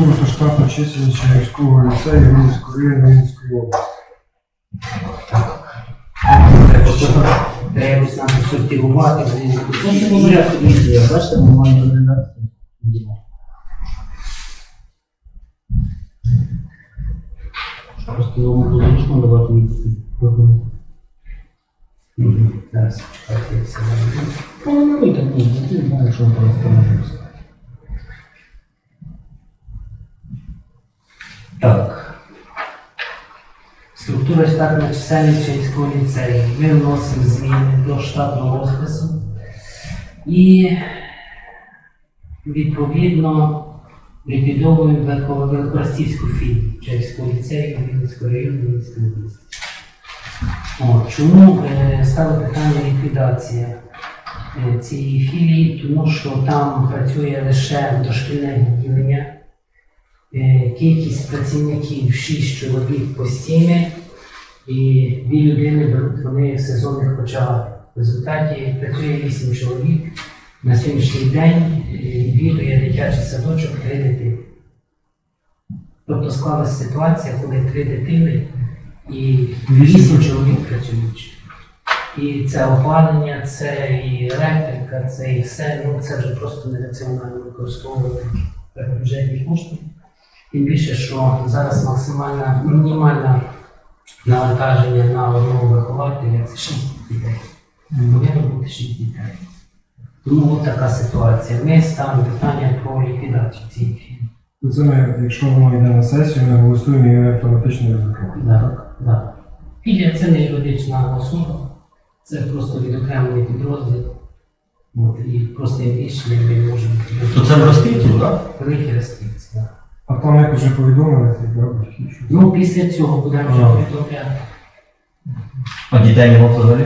структуру та штатну чисельність Чернівського ліцею Вінницької Вінницької області. Треба нам сортувати, бачите, ми маємо організацію. Просто його можна зручно давати місце. Зараз. Ну, ну, і так, ну, я знаю, що просто може. Так. Структура штатна чисельність Чернівського ліцею. Ми вносимо зміни до штатного розпису. І відповідно ліквідовуємо Великоростівську філію Чернівського ліцею Вінницького району Вінницької області. Чому е, стало питання ліквідації е, цієї філії? Тому що там працює лише дошкільне відділення. Е, Кількість працівників 6 чоловік постійно і дві людини беруть вони в сезонних початах. В результаті працює 8 чоловік. На сьогоднішній день е, відвідує дитячий садочок три дитини. Тобто склалася ситуація, коли три дитини і вісім чоловік працюють. І це опалення, це і електрика, це і все. Ну це вже просто нераціонально використовувати бюджетні кошти. Тим більше, що зараз максимальне мінімальне навантаження на одного вихователя це 6 дітей. Повинно бути 6 дітей. Тому от така ситуація. Ми ставимо питання про ліквідацію цієї фірми. Це ми, якщо воно йде на сесію, ми голосуємо і автоматично не закриваємо. Да, да. Філія це не юридична особа, це просто відокремлений підрозділ. От, і простим рішенням ми можемо То це в розпіті, так? великі реstrикції. А там як вже повідомили, ти да, батьки, що Ну, після цього будемо вже Ага. повідомляти. А дітей нема взагалі?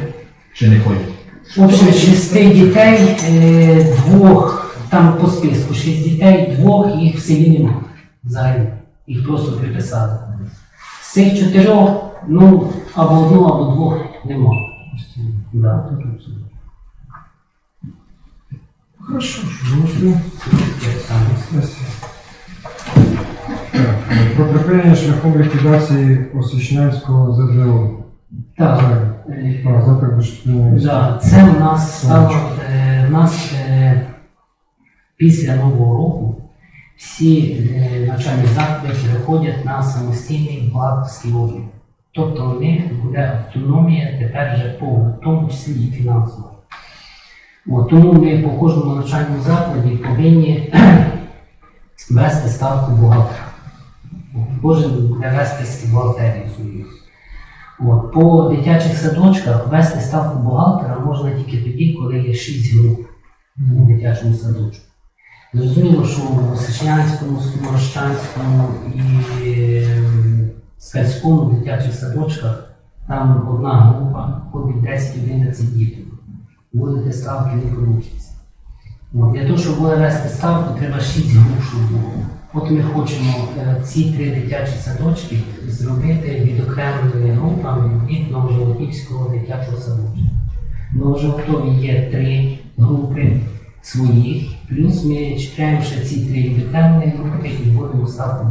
Чи не ходять? В общем, шести дітей, е, двох, там по списку шість дітей, двох їх в селі немає взагалі. Їх просто приписали. З цих чотирьох, ну, або одного, або двох нема. Да. Хорошо, що голосуємо. Там. Сесія. Так, е, Про припинення шляхом ліквідації Осичнянського ЗДО. Так. Це, е, а, дошкільної освіти. Да, це у нас стало е, у нас е, після нового року всі е, навчальні заклади переходять на самостійний бухгалтерський облік. Тобто у них буде автономія тепер вже повна, в тому числі і фінансова. От, тому ми по кожному навчальному закладі повинні вести ставку бухгалтера. Кожен вести бухгалтерію свою. От, по дитячих садочках вести ставку бухгалтера можна тільки тоді, коли є 6 груп у дитячому садочку. Зрозуміло, що у Сичнянському, Скоморощанському і ем, Скальському дитячих садочках там одна група, ходить 10-11 дітей. Будете ставки не получиться. Для того, щоб вести ставку, треба 6 груп, щоб було. От ми хочемо е, ці три дитячі садочки зробити відокремленими групами від Новожолотівського дитячого садочка. Новожолотові є три групи своїх, плюс ми чекаємо ще ці три відокремлені групи і будемо ставити.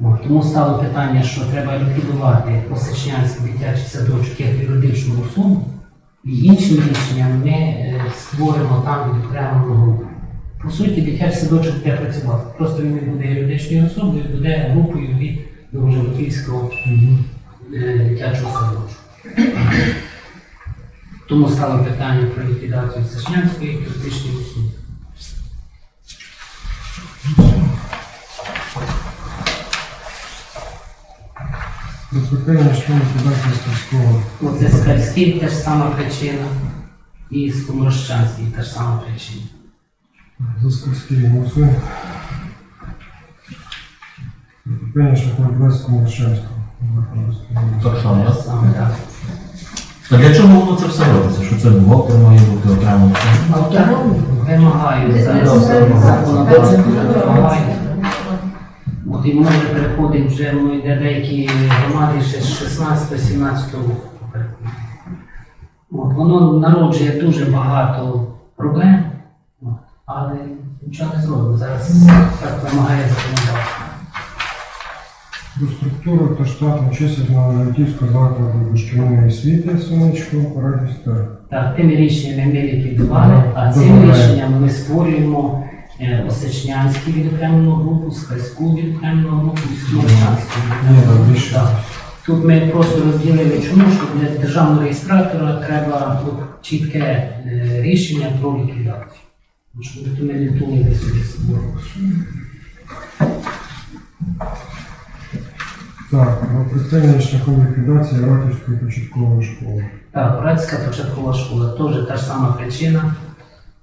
От, Тому стало питання, що треба ліквідувати Осичнянський дитячий садочок як юридичну особу, і іншим рішенням ми е, створимо там відокремлену групу. По суті, дитячий садочок буде працювати. Просто він не буде юридичною особою, буде групою від Довжелківського е, дитячого садочку. Тому стало питання про ліквідацію Сашнянської юридичної особи. Про припинення шляхом ліквідації Скальського. Оце Скальський теж сама причина, і Скоморощанський теж сама причина. За Скальський голосуємо. Про припинення шляхом ліквідації Так само, так? Саме так. А для чого воно це все робиться? Що це бухгалтер має бути окремо? Автономію вимагають законодавство вимагають. От і може переходить вже ну, йде деякі громади ще з 16-17 року. От, воно народжує дуже багато проблем, але нічого не зробимо. Зараз так вимагає законодавство. Про структуру та штатну чисельність Новожитівського закладу дошкільної освіти сонечко радість Так, тими рішеннями ми ліквідували, а цим рішенням ми створюємо е, Осечнянський відокремлену групу, Скальську відокремлену групу, Сморчанську. Тут ми просто розділили чому, що для державного реєстратора треба чітке е, рішення про ліквідацію. Тому що ми не думали собі створювати. Так, про припинення шляхом ліквідації Ратівської початкової школи. Так, братська початкова школа теж та ж сама причина.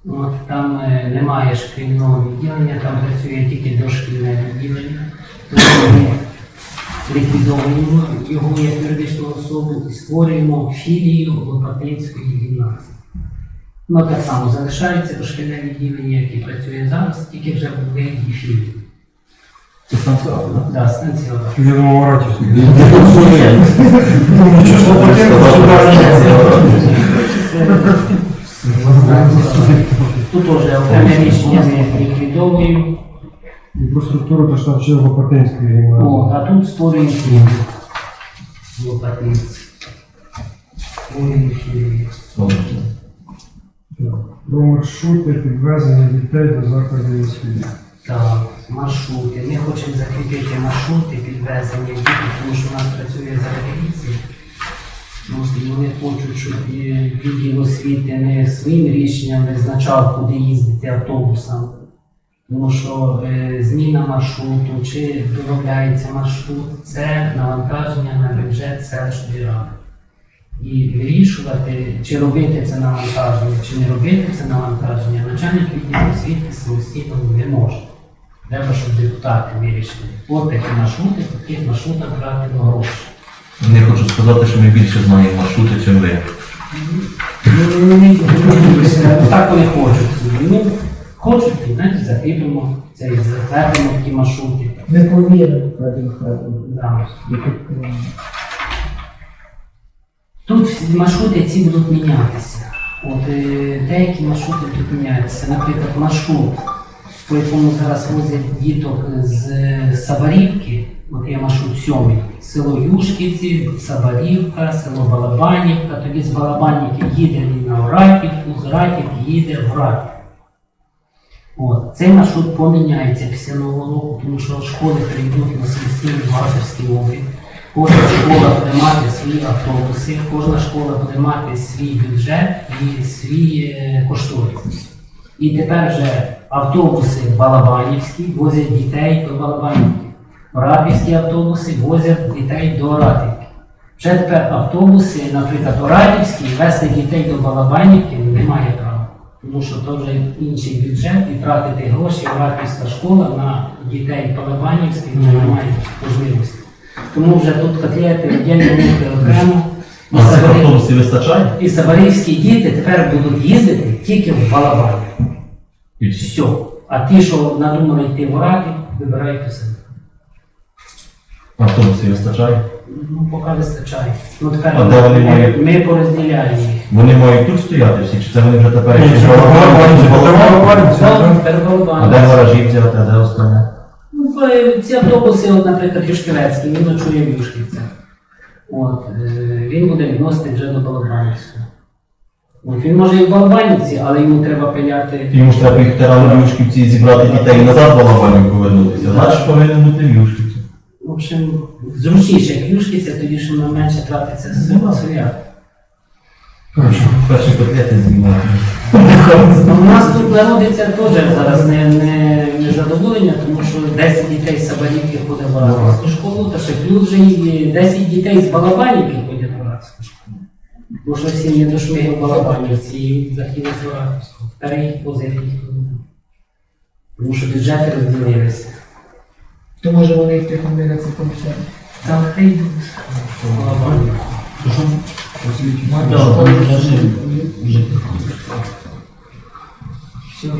От, там е, немає шкільного відділення, там працює тільки дошкільне відділення. Тому ми ліквідовуємо його як юридичну особу і створюємо філію Лопатинської гімназії. Ну так само залишається дошкільне відділення, яке працює зараз, тільки вже в вигляді філії. Це станція, так? Да, станція. Я думав, Ратівської. Тут теж окреме рішення ми ліквідовуємо. І про структуру та штат Лопатинської О, а тут створюємо фільм. Лопатинці. Створюємо. Про маршрути підвезення дітей до закладів освіти. Так, маршрути. Ми хочемо закріпити маршрути підвезення дітей, тому що у нас працює заграниця. І вони хочуть, щоб відділ освіти не своїм рішенням визначав, куди їздити автобусом. Тому що е, зміна маршруту чи доробляється маршрут це навантаження на бюджет селищної ради. І вирішувати, чи робити це навантаження, чи не робити це навантаження, начальник відділу освіти самостійно не може. Треба, щоб депутати вирішили. Такі маршрути, по таких маршрутах тратимо гроші. Не хочу сказати, що ми більше знаємо маршрути, чим ви. Ну, Так вони хочуть. Вони хочуть, і знаєте, закріпимо це і затвердимо такі маршрути. Не Федорович. Да. Тут маршрути ці будуть мінятися. От е, деякі маршрути будуть мінятися. Наприклад, маршрут, по якому зараз возять діток з Сабарівки, от є маршрут сьомий, село Юшківці, Сабарівка, село Балабанівка, тоді з Балабанівки їде він на Оратівку, з Оратівки їде в Оратівку. От. Цей маршрут поміняється після нового року, тому що школи перейдуть на самостійний бухгалтерський облік. Кожна школа буде мати свої автобуси, кожна школа буде мати свій бюджет і свій е, кошторис. І тепер вже автобуси Балабанівські возять дітей до Балабанівки. Оратівські автобуси возять дітей до Оратівки. Вже тепер автобуси, наприклад, Оратівські, вести дітей до Балабанівки немає права. Тому що то вже інший бюджет і тратити гроші Оратівська школа на дітей Балабанівських немає можливості. Тому вже тут котлети віддільно мити окремо. І А цих Сабарів- автобусів вистачає? І сабарівські діти тепер будуть їздити тільки в Балабані. І всі. Все. А ті, що надумали йти в Оратів, вибирайте собі. Автобусів вистачає. Ну, поки вистачає. Ну, тепер А де вони ми, мають? ми порозділяємо їх. Вони мають тут стояти всі, чи це вони вже тепер Ні, ще це Балабанівці, Балабанівці? так. Тепер А де гаражі взяти, а де останнє? Ці автобуси, от, наприклад, Юшківецький, він ночує в Юшківцях. От, е, він буде відносити вже до Балабанівського. От, він може і в Балабанівці, але йому треба пиляти. Йому ж треба їх рано в Юшківці зібрати дітей і назад в Балабанів повернутися. Значить повинен бути в Юшківці. В общем, зручніше, як юшкиця, тоді що менше тратиться соля. Коротше, Перші котлети знімати. У нас тут народиться теж зараз не, не, не задоволення, тому що 10 дітей з Сабарівки ходить в Балабанівську школу, та ще плюс вже і 10 дітей з Балабанівки ходять в Балабанівську школу. Тому що всі не дошли в Балабанівці і захотіли з ніхто не буде. Тому що бюджети розділилися. То може вони їх тихомиряться помічають. Там хай йдуть в Балабанівку. освіті. Все, більше немає ще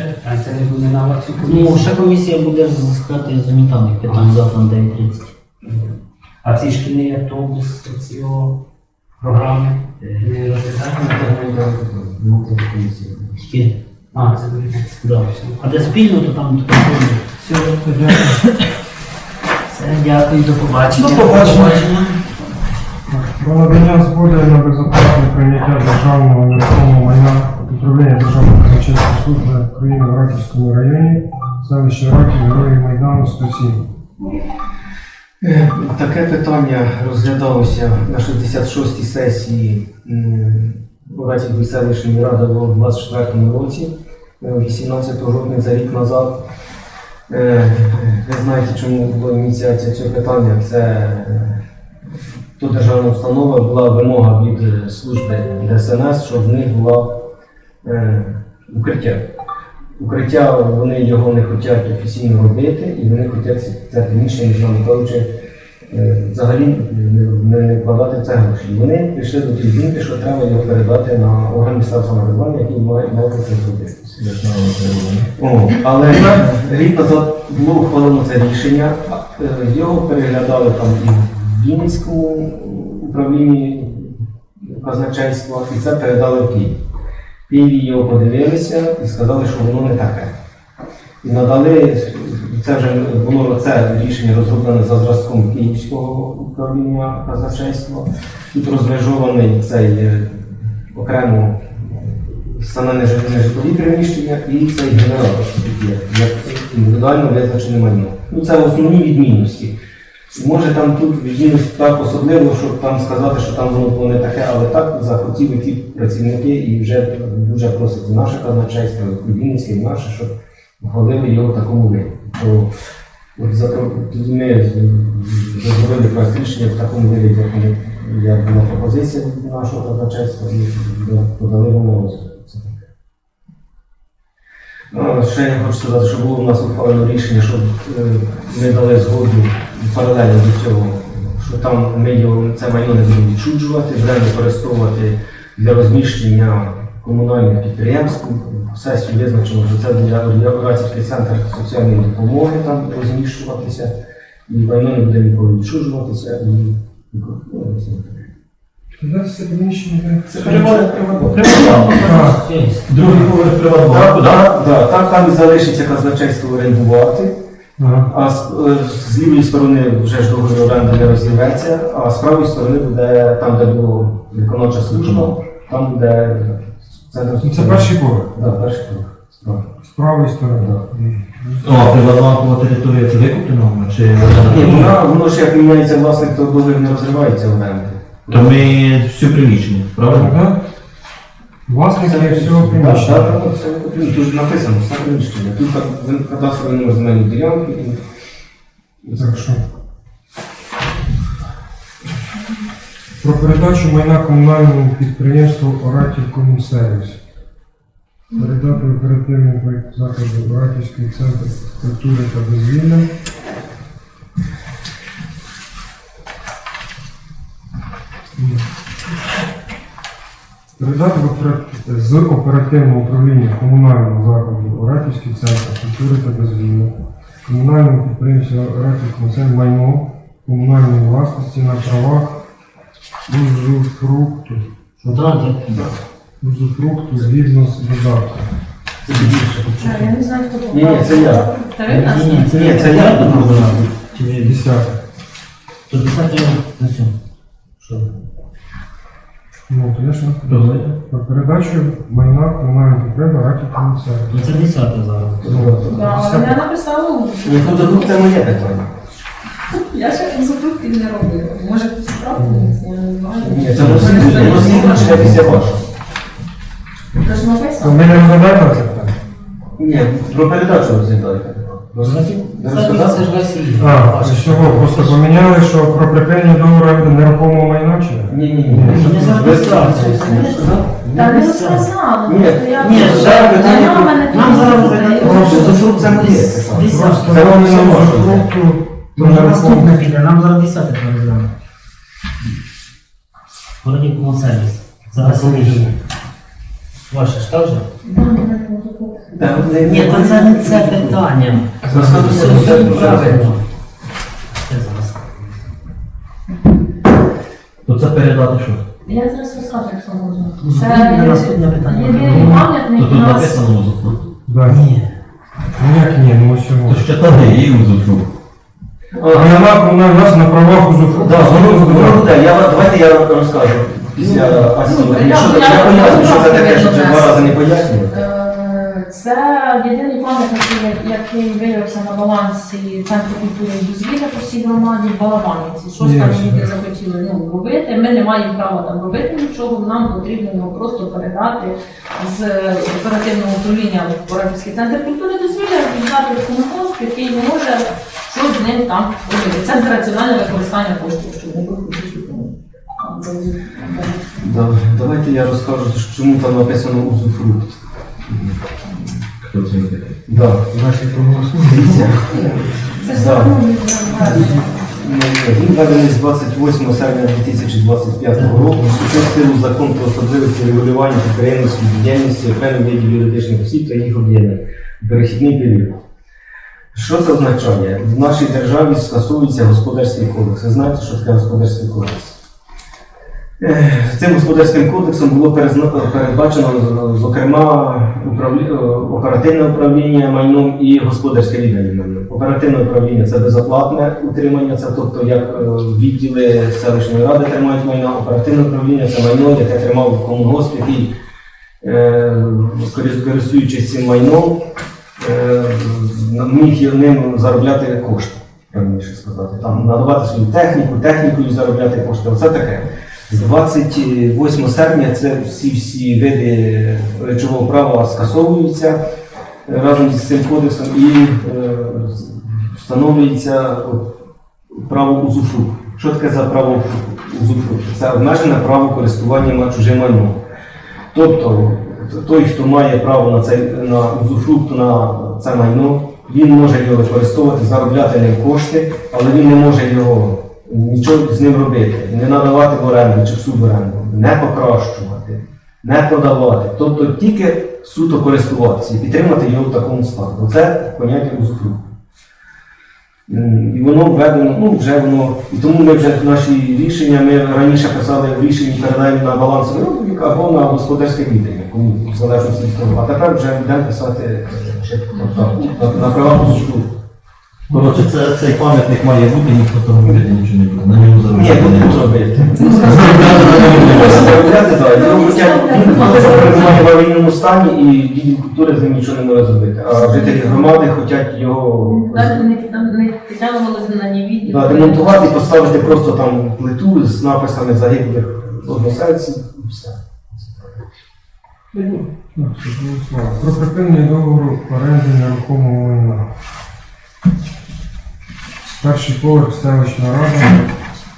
питань, це не буде на цю Ну, ще комісія буде засискати замітаних питань завтра на 9.30. А ці шкільний автобус, ці програми не розглядаємо. Тільки А, це буде. Да. А де спільно, то там таке. Все, дякую. Все, дякую, до побачення. До побачення. Про надання згоди на безоплатне прийняття державного нерухомого майна управління Державної казначейської служби України в Раківському районі, селище Раків, Героїв Майдану 107. Е, Таке питання розглядалося на 66-й сесії м, Буратівської селищної ради у 24 році, е, 18 жовтня за рік назад. Е, Ви знаєте, чому була ініціація цього питання? Це е, то державна установа була вимога від е, служби ДСНС, щоб в них була е, укриття. Укриття вони його не хочуть офіційно робити, і вони хочуть це- приміщення, між кажучи, е, взагалі не, вкладати це гроші. Вони прийшли до тієї думки, що треба його передати на орган місцевого самоврядування, який має мав це зробити. Але рік назад було ухвалено це рішення, е, його переглядали там і в Вінницькому управлінні казначейства, і це передали в Київ. В його подивилися і сказали, що воно не таке. І надали, це вже було це рішення розроблене за зразком Київського управління казначейства. Тут розмежований цей е, окремо саме нежи- нежитлові приміщення і цей генератор, як індивідуально визначене майно. Ну це основні відмінності. Може там тут відмінність так особливо, щоб там сказати, що там воно було не таке, але так захотіли ті працівники і вже дуже просить наше казначейство, і наше, щоб ухвалили його в такому виді. То ми зробили проект в такому виді, як була пропозиція нашого казначейства, і подали розгляд. Це Ще я хочу сказати, що було у нас ухвалено рішення, щоб е, ми дали згоду паралельно до цього, що там ми його це майно не будемо відчуджувати, будемо використовувати для розміщення комунальних підприємств. В сесії визначено, що це для Оратівський центр соціальної допомоги там розміщуватися, і майно не буде ніколи відчужуватися. І, це приміщення? Це. Другий поверх приватбанку, так? Так, там і залишиться казначейство орендувати. Ага. А з, е, з лівої сторони вже ж договір оренди не розірветься, а з правої сторони буде там, де була виконавча служба, там буде центр. Ну, Це перший поверх. Да, перший поверх. справа. З правої сторони. Ну, а приватбанкова територія це викуплена чи Ні, вона, воно ж як міняється власник, то договір не розривається оренди. То ми всю приміщення, правильно? Так? Власник є всього Так, приміщення. так, так, все потрібно. Тут написано, все приміщення. Тут кад- кадастровий номер земельної ділянки. і- Так що. Про передачу майна комунальному підприємству Оратів Комунсервіс. Передати оперативний проєкт закладу Оратівський центр культури та дозвілля. Передати з оперативного управління комунального закладу Оратівський центр культури та дозвілля комунальному підприємству Оратів Комунсервіс майно комунальної власності на правах узуфрукту. Узуфрукту згідно з додатком. Це більше. Я не знаю, хто Ні, ні, це я. Ні, це Ні, це я Десяте. то 10 на цьому? Що? Ну, то я ж не Добре. Про передачу майна підприємства Оратів Комунсервіс. Ну це 10 зараз. Ну, Да, але я написала у Ні, тут тут це моє питання. Я ще запитки не робила. Може, хтось справді, я не знаю. Ні, це розслідування ще після вашого. Це ж То написано. ми не розглядаємо це питання? Ні, про передачу розглядайте. Це Розказати? це. А, всього просто поміняли, що про припинення договору нерухомого майна чи? Ні, ні, ні. Ну, не за Ви Не сказав? Та не. Ні, ні, зараз питання Нам зараз підслухає. Просто це вони не можуть. Може наступне піде, нам зараз 10 перегляне. Вроді комунсервіс. Зараз рішення. Ваше ж так же? Да, мене не можу. Та, не- Ні, то це не це питання. Все, правильно. Це зараз. То це передати що? Я зараз розкажу, якщо можна. Наступне- Це наступне питання. єдиний То пам'ятник у тут нас. написано узуфрукт. Да. Ні. Ну як ні, ну ось То його. що там є, є узуфрукт. А нема у нас на правах узуфрукту. Да, воно воно буде. Я давайте я розкажу після. Ну, Якщо я- я я- поясню, що це таке, вже два рази не пояснювати. Е, Це єдиний пам'ятник, який- який виявився на балансі Центру культури і дозвілля по всій громаді в Балабанівці. Щось там люди захотіли ну, робити. Ми не маємо права там робити нічого, нам потрібно його просто передати з оперативного управління в Бородівський центр культури і дозвілля, віддати в комунгосп, який може щось з ним там робити. Центр раціонального використання коштів, щоб не було щось Давайте я розкажу, чому там написано узуфрукт. Хто це. Це ж Да. Він введений з 28 серпня 2025 року. Вступив в силу закон про особливості регулювання підприємницької діяльності окремих видів юридичних осіб та їх об'єднань у перехідний період. Що це означає? В нашій державі скасовується господарський кодекс. Ви знаєте, що таке господарський кодекс? Е, Цим господарським кодексом було передбачено, зокрема, е, оперативне управління майном і господарське віддання майном. Оперативне управління це безоплатне утримання, це тобто як е, відділи селищної ради тримають майно, оперативне управління це майно, яке тримав комунгосп, який, користуючись цим майном, міг ним заробляти кошти, правильніше сказати. Там надавати свою техніку, технікою заробляти кошти. Оце таке. З 28 серпня це всі всі види речового права скасовуються е, разом з цим кодексом і е, встановлюється от, право узуфрукт. Що таке за право узуфрукт? Це обмежене право користування чужим майном. Тобто той, хто має право на цей на узуфрукт на це майно, він може його використовувати, заробляти ним кошти, але він не може його нічого з ним робити, не надавати в оренду чи в суборенду, не покращувати, не продавати. Тобто тільки суто користуватися і підтримати його в такому стані. Оце поняття узуфрукту. М, І воно введено, ну вже воно, і тому ми вже наші рішення, ми раніше писали в рішенні передаємо на баланс виробник або на господарське віддання, кому в залежності від того. А тепер вже будемо писати е, на, права узуфрукту. Коротше, це, цей пам'ятник має бути, ніхто там робити нічого не буде. На ньому Ні, заробляти. тут не буде. робити. Заробляти, так. Його хочуть перебувати в аварійному стані і відділ культури з ним нічого не може зробити. А жителі громади хочуть його Навіть не, не, не підтягувалися на ній відділ. да, демонтувати, поставити просто там плиту з написами загиблих односельців і все. Так, це було слово. Про припинення договору оренди нерухомого майна. Перший поверх селищна рада.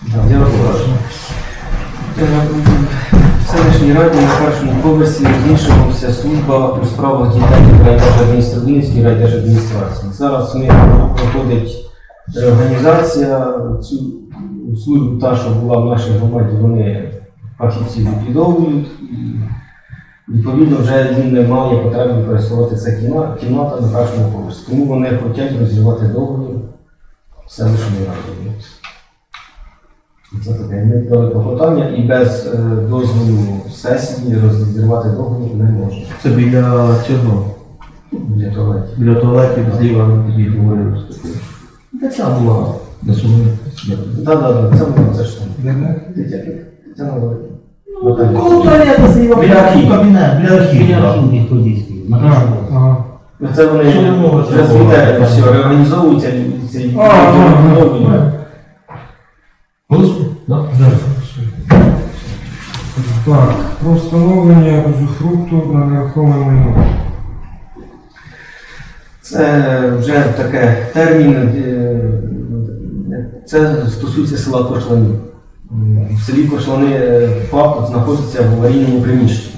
Да, я розкажу. В селищній раді на першому поверсі розміщувалася служба у справах дітей райдержадміністрації райдержадміністрації. Зараз ми проходить реорганізація. Цю службу та, що була в нашій громаді, вони фахівці ліквідовують. Відповідно вже він не має потреби використовувати це кімната на першому поверсі. Тому вони хочуть розірвати договір селищної ради. Це таке ми дали клопотання і без е, дозволу сесії розірвати договір не можна. Це біля цього, Для того. біля туалетів зліва ми тоді говорили. Та ця була на сумі. Так, так, так, це було це ж там. Де Це Коло туалету зліва. Біля. Кабінет, біля архіву. Біля так. архівної ходійської. На А, першому. ага. Ну, Це вони зробити? все реорганізовуються це ага, відновлюють. так? Так, про встановлення узуфрукту на нерухоме майно. Це вже таке термін. е, Це стосується села Кошлани. В селі Кошлани е, ФАП знаходиться в аварійному приміщенні.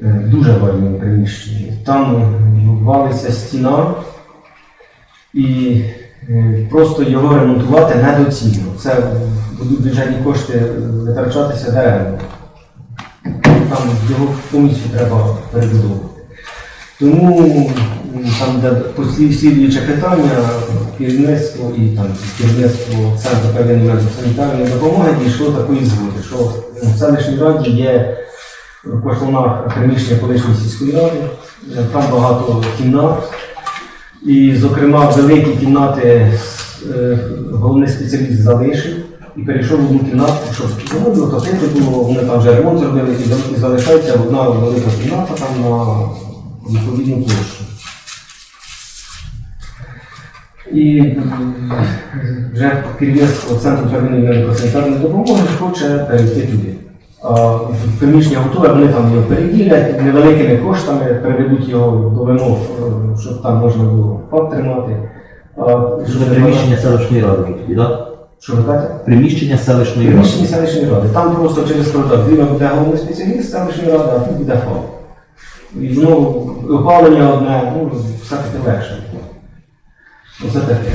Е, Дуже аварійному приміщенні. Там валиться стіна і е, просто його ремонтувати недоцільно. Це будуть бюджетні кошти витрачатися дерево. Там його повністю треба перебудовувати. Тому там, де послідуюче питання, керівництво і там керівництво Центру первинної медико-санітарної допомоги дійшло такої згоди, що в селищній раді є в приміщення колишньої сільської ради, там багато кімнат. І, зокрема, великі кімнати е, головний спеціаліст залишив і перейшов в одну кімнату, щоб ну, топити було, вони там вже ремонт зробили і залишається одна велика кімната там на відповідну площу. І вже керівництво Центру первинної медико-санітарної допомоги хоче перейти туди. Приміщення готове, вони там його переділять невеликими коштами, переведуть його до вимог, е, щоб там можна було паб тримати. Це приміщення селищної ради тоді, так? Що ви кажете? Приміщення селищної ради. Приміщення селищної ради. Там просто через коридор. Зліва буде головний спеціаліст селищної ради, а тут буде ФАП. І воно опалення одне, ну, все-таки легше. Оце таке.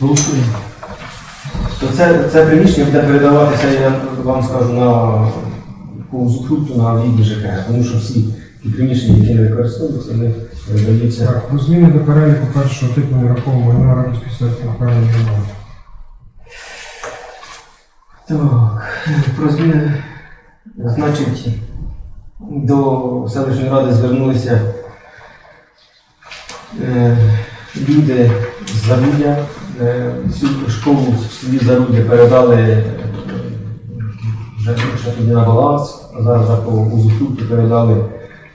Голосуємо. То це, це приміщення буде передаватися, я вам скажу, на по на відділ ЖКГ, тому що всі ті приміщення, які не використовуються, вони передаються. Так, про зміни до переліку першого типу нерухомого майна Радівської селищної правильної громади. Так, про зміни. Значить, до селищної ради звернулися е, люди з Зарудя. Е, цю школу в селі Зарудя передали е, вже, тоді на баланс, а зараз по узурпуті передали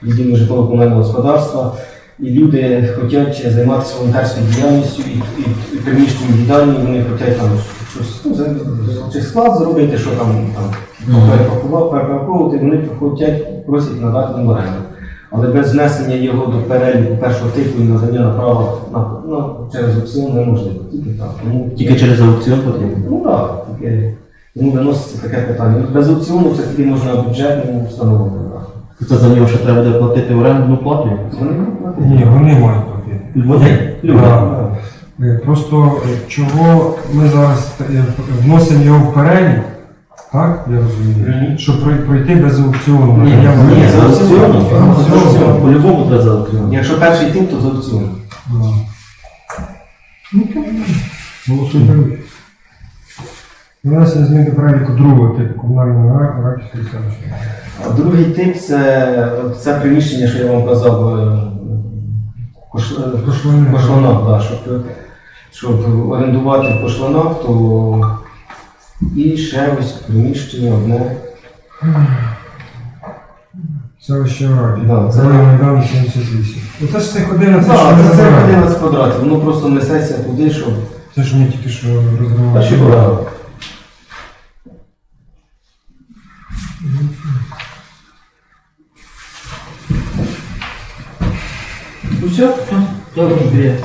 відділу житлово-комунального господарства. І люди хочуть займатися волонтерською діяльністю і, і, і приміщенням їдальні, вони хочуть там щось ну, чи склад зробити, що там, там перепакувати, перепаковувати, вони хочуть, просять надати їм оренду. Але без внесення його до переліку першого типу і надання на право на, ну, через аукціон неможливо. Тільки так. Тому, Тільки через аукціон потрібно. Ну так, тільки тому виноситься таке питання. Без аукціону це тільки можна бюджетному установам брати. Це за нього ще треба буде платити орендну плату? Вони будуть платити. Ні, вони мають платити. Вони? Люди. Е, Просто е, чого ми зараз е, вносимо його в перелік, так, я розумію, щоб прой- пройти без аукціону. Ні, Я ні, за аукціоном. За аукціоном. По-любому треба за аукціон. Якщо перший тип, то з аукціону. Да. Ну, то голосуйте. Внесення змін до переліку другого типу комунального раківської селищної. А другий тип це, це приміщення, що я вам казав, е, кош, е, кошланах, да, щоб, щоб орендувати кошланах, то і ще ось приміщення одне. Селище Раді. Да, це- Це Майдан 78. Оце ж цих 11, Так, що ми це, це розбираємо. 11 квадратів, воно просто несеться туди, щоб. Це ж ми тільки що Та розривали. що брали? Ну все, все, добре.